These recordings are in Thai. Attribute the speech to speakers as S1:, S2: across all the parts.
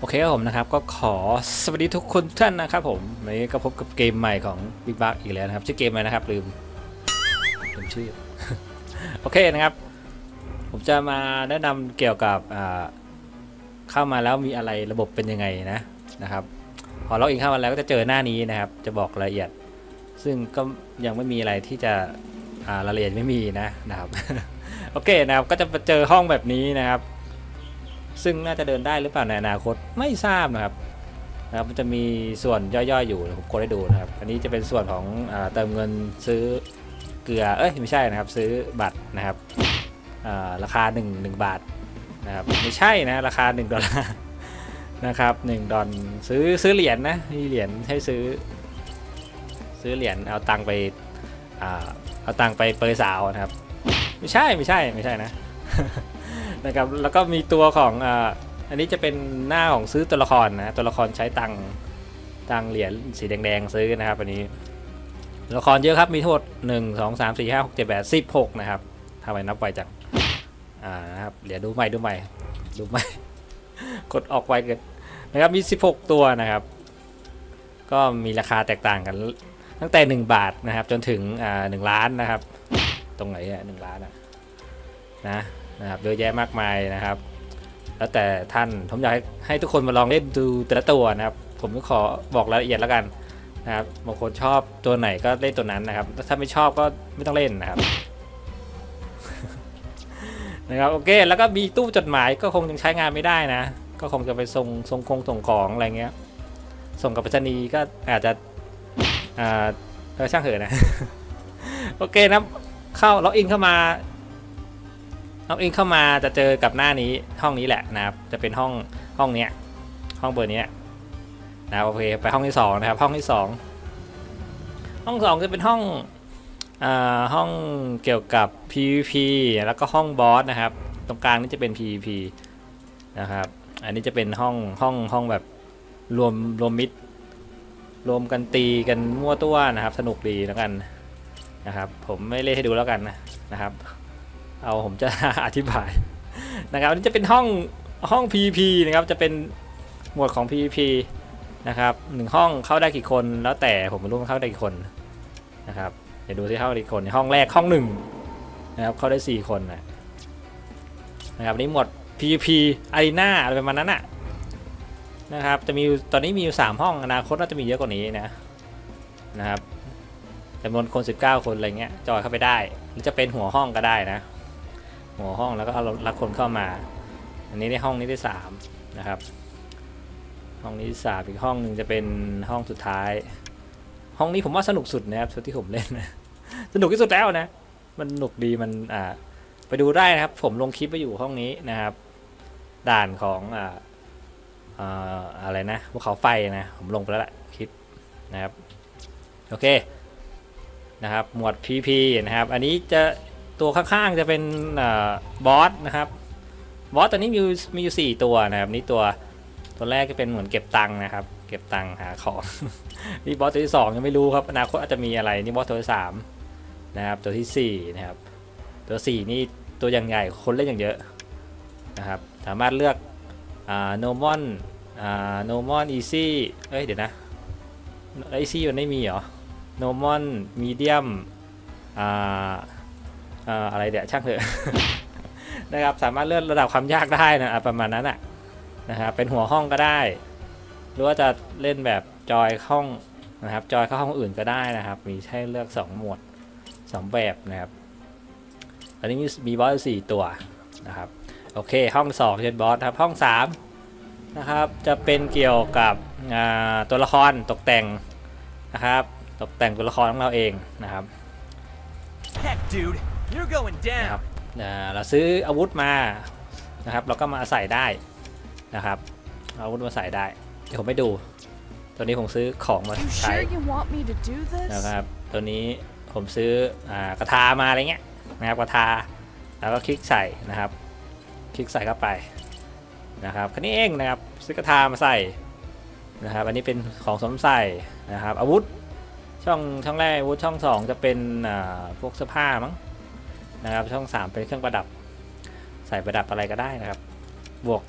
S1: โอเคครับผมนะครับก็ขอสวัสดีทุกคนท่านนะครับผมวันนี้ก็พบกับเกมใหม่ของ Big b u g อีกแล้วนะครับชื่อเกมอะไรนะครับลืมลืมชื่อ โอเคนะครับ ผมจะมาแนะนำเกี่ยวกับเข้ามาแล้วมีอะไรระบบเป็นยังไงนะนะครับ พอล็อกอินเข้ามาแล้วก็จะเจอหน้านี้นะครับ จะบอกรายละเอียด ซึ่งก็ยังไม่มีอะไรที่จะรายละเอียดไม่มีนะนะครับโอเคนะครับก็จะเจอห้องแบบนี้นะครับ ซึ่งน่าจะเดินได้หรือเปล่าในอนาคตไม่ทราบนะครับนะครับมันจะมีส่วนย่อยๆอยู่ผมกดให้ดูนะครับ อันนี้จะเป็นส่วนของอเติมเงินซื้อเกลือเอ้ยไม่ใช่นะครับ ซื้อบัตรนะครับาราคา 1 1 บาทนะครับไม่ใช่นะราคา 1 ดอลลาร์นะครับ1ดอลซื้อซื้อเหรียญนะมีเหรียญให้ซื้อ ซื้อเหรียญเอาตังไปเอาตังไปเปย์สาวนะครับ ไม่ใช่ไม่ใช่ไม่ใช่นะ นะครับแล้วก็มีตัวของอ่าอันนี้จะเป็นหน้าของซื้อตัวละครนะตัวละครใช้ตังตังเหรียญสีแดงๆซื้อนะครับอันนี้ตัวละครเยอะครับมีทั้งหมด1 2 3 4 5 6 7 8 16นะครับทำไมนับไวจังอ่านะครับเดี๋ยวดูใหม่ดูใหม่ดูใหม่กดออกไวเกินนะครับมี 16 ตัวนะครับ ก็มีราคาแตกต่างกันตั้งแต่ 1 บาทนะครับจนถึงอ่าหนึ่งล้านนะครับ ตรงไหนอะหนึ่งล้านอะนะ นะครับเยอะแยะมากมายนะครับ แล้วแต่ท่านผมอยากให้ให้ทุกคนมาลองเล่นดูแต่ละตัวนะครับ ผมก็ขอบอกรายละเอียดแล้วกันนะครับบางคนชอบตัวไหนก็เล่นตัวนั้นนะครับ ถ้าไม่ชอบก็ไม่ต้องเล่นนะครับนะครับโอเคแล้วก็มีตู้จดหมายก็คงยังใช้งานไม่ได้นะ ก็คงจะไปส่งส่งคงส่งของอะไรเงี้ย ส่งกับปรษณีก็อาจจะอ่าเออช่างเถอะนะ โอเคนะเข้าล็อกอินเข้ามา ล็อกอินเข้ามาจะเจอกับหน้านี้ห้องนี้แหละนะครับ จะเป็นห้องห้องเนี้ยห้องเบอร์เนี้ยนะโอเคไปห้องที่สองนะครับห้องที่สองห้องสองจะเป็นห้องอ่าห้องเกี่ยวกับ PVP แล้วก็ห้องบอสนะครับ ตรงกลางนี่จะเป็น PVP นะครับ อันนี้จะเป็นห้องห้องห้องแบบรวมรวมมิตรรวมกันตีกันมั่วตัวนะครับ สนุกดีแล้วกันนะครับ ผมไม่เล่นให้ดูแล้วกันนะนะครับ เอาผมจะอธิบายนะครับอันนี้จะเป็นห้องห้อง PVP นะครับจะเป็นหมวดของ PVP นะครับหนึ่งห้องเข้าได้กี่คนแล้วแต่ผมไม่รู้เข้าได้กี่คนนะครับเดี๋ยวดูที่เข้าได้กี่คนห้องแรกห้องหนึ่งนะครับเข้าได้ 4 คนนะนะครับนี้หมวด PVP Arena อะไรประมาณนั้นน่ะนะครับจะมีอยู่ตอนนี้มีอยู่ 3 ห้องอนาคตน่าจะมีเยอะกว่านี้นะนะครับจำนวนคน 19 คนอะไรเงี้ยจอยเข้าไปได้หรือจะเป็นหัวห้องก็ได้นะ หัวห้องแล้วก็เอารับคนเข้ามา อันนี้ได้ห้องนี้ได้3นะครับ ห้องนี้สามอีกห้องหนึ่งจะเป็นห้องสุดท้าย ห้องนี้ผมว่าสนุกสุดนะครับสุดที่ผมเล่นนะสนุกที่สุดแล้วนะ มันสนุกดีมันอ่าไปดูได้นะครับ ผมลงคลิปไปอยู่ห้องนี้นะครับ ด่านของอ่าอ่ออะไรนะภูเขาไฟนะ ผมลงไปแล้วละคลิปนะครับ โอเคนะครับ หมวด PP นะครับ อันนี้จะ ตัวข้างๆจะเป็นบอสนะครับบอสตัวนี้มีอยู่มีอยู่ 4 ตัวนะครับนี่ตัวตัวแรกจะเป็นเหมือนเก็บตังค์นะครับ เก็บตังค์หาของนี่บอสตัวที่2ยังไม่รู้ครับอนาคตอาจจะมีอะไรนี่บอสตัวที่สามนะครับตัวที่4นะครับตัว 4 นี่ตัวอย่างใหญ่คนเล่นอย่างเยอะนะครับสามารถเลือกโนมอนโนมอนอีซี่เอ้ยเดี๋ยวนะอีซี่มันไม่มีเหรอโนมอนมีเดียมอ่า อะไรเดี๋ยวช่างเถอะนะครับสามารถเลื่อนระดับความยากได้นะประมาณนั้นอะนะครับเป็นหัวห้องก็ได้ หรือว่าจะเล่นแบบจอยห้องนะครับจอยเข้าห้องอื่นก็ได้นะครับ มีให้เลือก 2 หมวด 2 แบบนะครับ อันนี้มีมีบอสสี่ตัวนะครับโอเคห้อง2เป็นบอสครับห้อง3นะครับจะเป็นเกี่ยวกับตัวละครตกแต่งนะครับ ตกแต่งตัวละครของเราเองนะครับ
S2: Heck, dude, you're going
S1: นะค
S2: down.
S1: รับอ่าเราซื้ออาวุธมานะครับ เราก็มาใส่ได้นะครับเอาอาวุธมาใส่ได้ เดี๋ยวผมไปดู ตัวนี้ผมซื้อของมา
S3: You
S1: ใช้
S3: sure you want me to do this?
S1: นะครับ ตัวนี้ผมซื้ออากระทามาอะไรเงี้ยนะครับกระทาแล้วก็คลิกใส่นะครับ คลิกใส่เข้าไปนะครับแค่นี้เองนะครับซื้อกระทามาใส่นะครับ อันนี้เป็นของสวมใส่นะครับ อาวุธช่องช่องแรกอาวุธช่องสองจะเป็นอ่าพวกเสื้อผ้ามั้ง นะครับ ช่องสามเป็นเครื่องประดับ ใส่ประดับอะไรก็ได้นะครับ บวก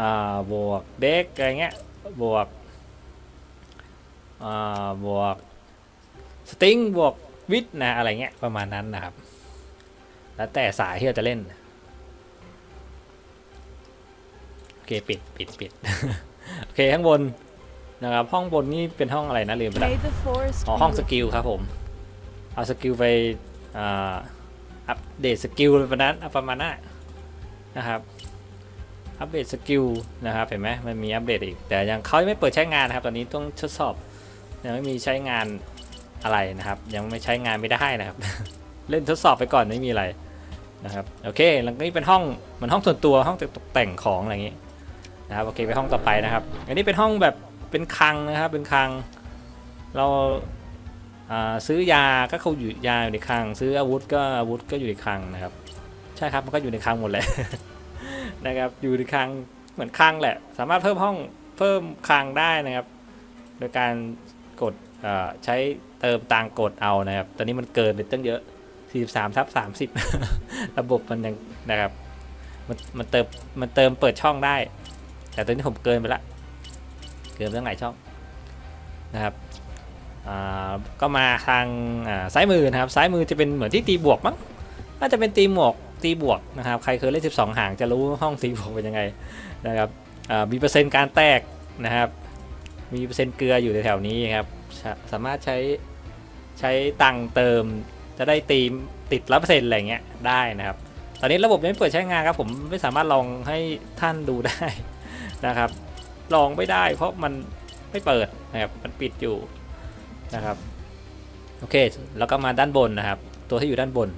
S1: อ่าบวกเด็กอะไรเงี้ย บวกอ่าบวกสติงบวกวิทย์นะอะไรเงี้ยประมาณนั้นนะครับ แล้วแต่สายที่เราจะเล่นโอเคปิดปิดปิดโอเคข้างบนนะครับห้องบนนี่เป็นห้องอะไรนะลืมไปแล้ว
S3: May the forest
S1: อ๋อ
S3: be
S1: ห้องส
S3: with
S1: กิลครับผม เอาสกิลไปอ่า อัปเดตสกิลประมาณนั้นเอาประมาณนั้นนะครับอัปเดตสกิลนะครับเห็นไหมมันมีอัปเดตอีก แต่ยังเขายังไม่เปิดใช้งานนะครับตอนนี้ต้องทดสอบยังไม่มีใช้งานอะไรนะครับ ยังไม่ใช้งานไม่ได้นะครับ เล่นทดสอบไปก่อนไม่มีอะไรนะครับโอเคแล้วนี่เป็นห้องมือนห้องส่วนตัวห้องตกแต่งของอะไรอย่างงี้นะครับโอเคไปห้องต่อไปนะครับ อันนี้เป็นห้องแบบเป็นคลังนะครับเป็นคลัง เรา ซื้อยาก็เขาอยู่ยาอยู่ในคลัง ซื้ออาวุธก็อาวุธก็อยู่ในคลังนะครับ ใช่ครับมันก็อยู่ในคลังหมดแหละนะครับ อยู่ในคลังเหมือนคลังแหละ สามารถเพิ่มห้องเพิ่มคลังได้นะครับ โดยการกดใช้เติมตังกดเอานะครับ ตอนนี้มันเกินไปตั้งเยอะ 43ทับ30 ระบบมันยังนะครับ มันมันเติมมันเติมเปิดช่องได้ แต่ตอนนี้ผมเกินไปละ เกินไปตั้งหลายช่องนะครับ ก็มาทางอ่าซ้ายมือนะครับซ้ายมือจะเป็นเหมือนที่ตีบวกมั้งน่าจะเป็นตีหมวกตีบวกนะครับใครเคยเล่น 12 ห่างจะรู้ห้องตีบวกเป็นยังไงนะครับมีเปอร์เซ็นต์การแตกนะครับ มีเปอร์เซ็นต์เกลืออยู่แถวๆนี้ครับสามารถใช้ใช้ตังค์เติมจะได้ตีมติดร้อเปอร์เซ็นต์อะไรเงี้ยได้นะครับ ตอนนี้ระบบยังไม่เปิดใช้งานครับผมไม่สามารถลองให้ท่านดูได้นะครับ ลองไม่ได้เพราะมันไม่เปิดนะครับมันปิดอยู่ นะครับโอเคแล้วก็มาด้านบนนะครับ ตัวที่อยู่ด้านบน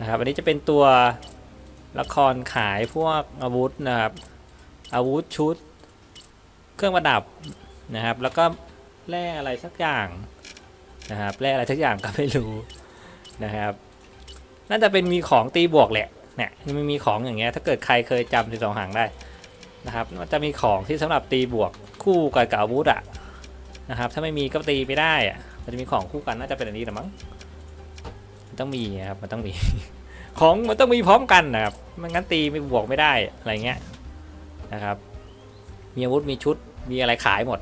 S1: นะครับอันนี้จะเป็นตัวละครขายพวกอาวุธนะครับอาวุธชุด เครื่องประดับนะครับ แล้วก็แร่อะไรสักอย่างนะครับแร่อะไรสักอย่างก็ไม่รู้นะครับ น่าจะเป็นมีของตีบวกแหละเนี่ยมันมีของอย่างเงี้ยถ้าเกิดใครเคยจำสิบสองหางได้นะครับมันจะมีของที่สำหรับตีบวกคู่กับกับอาวุธอะ นะครับ ถ้าไม่มีก็ตีไม่ได้อะมันจะมีของคู่กันน่าจะเป็นอันนี้แหละมั้งมันต้องมีนะครับมันต้องมี ของมันต้องมีพร้อมกันนะครับไม่งั้นตีไม่บวกไม่ได้อะไรเงี้ยนะครับ มีอาวุธมีชุดมีอะไรขายหมด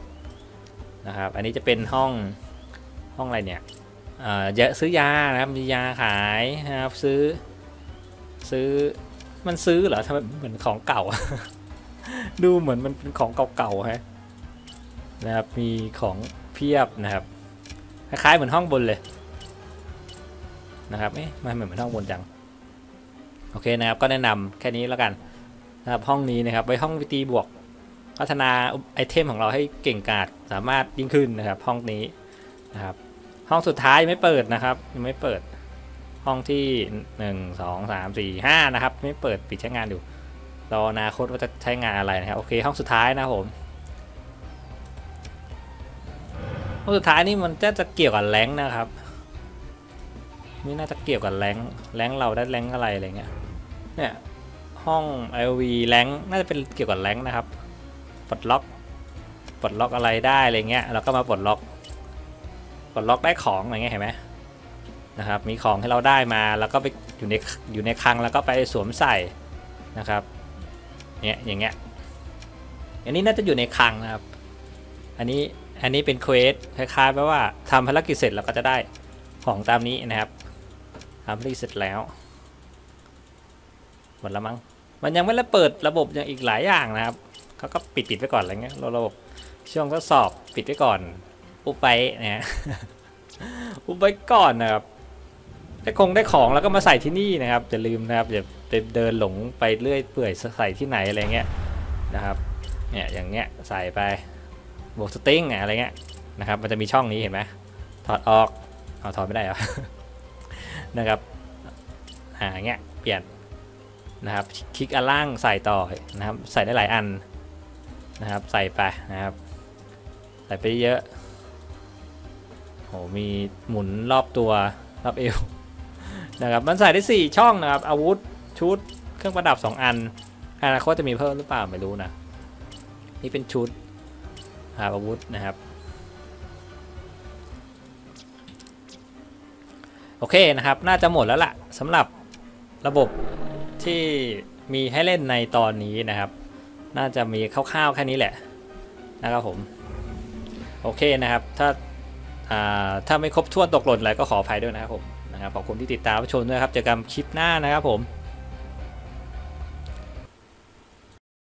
S1: นะครับ อันนี้จะเป็นห้องห้องอะไรเนี่ยเอ่อเยอะซื้อยานะครับมียาขายนะครับซื้อ ซื้อมันซื้อเหรอทำไมเหมือนของเก่า ดูเหมือนมันเป็นของเก่าๆฮะ นะครับมีของเพียบนะครับคล้ายๆเหมือนห้องบนเลยนะครับเอ๊ะไมันเหมือนห้องบนจังโอเคนะครับก็แนะนำแค่นี้แล้วกันนะครับห้องนี้นะครับไว้ห้องวิตีบวก พัฒนาไอเทมของเราให้เก่งกาจสามารถยิ่งขึ้นนะครับ ห้องนี้นะครับห้องสุดท้ายยังไม่เปิดนะครับยังไม่เปิดห้องที่หนึ่งสองสามสี่ห้านะครับไม่เปิดปิดใช้งานอยู่รออนาคตว่าจะใช้งานอะไรนะครับโอเคห้องสุดท้ายนะผม สุดท้ายนี่มันจะจะเกี่ยวกับแรงนะครับนี่น่าจะเกี่ยวกับแรงแรงเราได้แรงอะไรอะไรเงี้ยเนี่ยห้อง LV แรงน่าจะเป็นเกี่ยวกับแรงนะครับปลดล็อกปลดล็อกอะไรได้อะไรเงี้ยเราก็มาปลดล็อกปลดล็อกได้ของอะไรเงี้ยเห็นไหมนะครับมีของให้เราได้มาแล้วก็ไปอยู่ในอยู่ในคลังแล้วก็ไปสวมใส่นะครับเนี้ยอย่างเงี้ยอันนี้น่าจะอยู่ในคลังนะครับ อันนี้ อันนี้เป็นเควสคล้ายๆแปลว่าทำภารกิจเสร็จเราก็จะได้ของตามนี้นะครับทำภารกิจเสร็จแล้วหมดแล้วมั้งมันยังไม่ได้เปิดระบบอย่างอีกหลายอย่างนะครับเขาก็ปิดปิดไว้ก่อนอะไรเงี้ยระบบช่วงทดสอบปิดไว้ก่อนอุบไปนะฮะอุบไว้ก่อนนะครับได้คงได้ของแล้วก็มาใส่ที่นี่นะครับอย่าลืมนะครับอย่าไปเดินหลงไปเรื่อยเปื่อยใส่ที่ไหนอะไรเงี้ยนะครับเนี่ยอย่างเงี้ยใส่ไป บวกสติงอะไรเงี้ยนะครับ มันจะมีช่องนี้เห็นไหมถอดออกเอาถอดไม่ได้เหรอนะครับอ่าเงี้ยเปลี่ยนนะครับคลิกอันล่างใส่ต่อนะครับใส่ได้หลายอันนะครับใส่ไปนะครับใส่ไปเยอะโหมีหมุนรอบตัวรอบเอวนะครับมันใส่ได้ 4 ช่องนะครับอาวุธชุดเครื่องประดับ 2 อันอนาคตจะมีเพิ่มหรือเปล่าไม่รู้นะนี่เป็นชุด ครับอาวุธนะครับโอเคนะครับ น่าจะหมดแล้วล่ะสำหรับระบบที่มีให้เล่นในตอนนี้นะครับ น่าจะมีคร่าวๆแค่นี้แหละนะครับผมโอเคนะครับถ้าาถ้าไม่ครบถ้วนตกหล่นอะไรก็ขออภัยด้วยนะครับผมนะครับขอบคุณที่ติดตามชมด้วยครับเจอกันคลิปหน้านะครับผม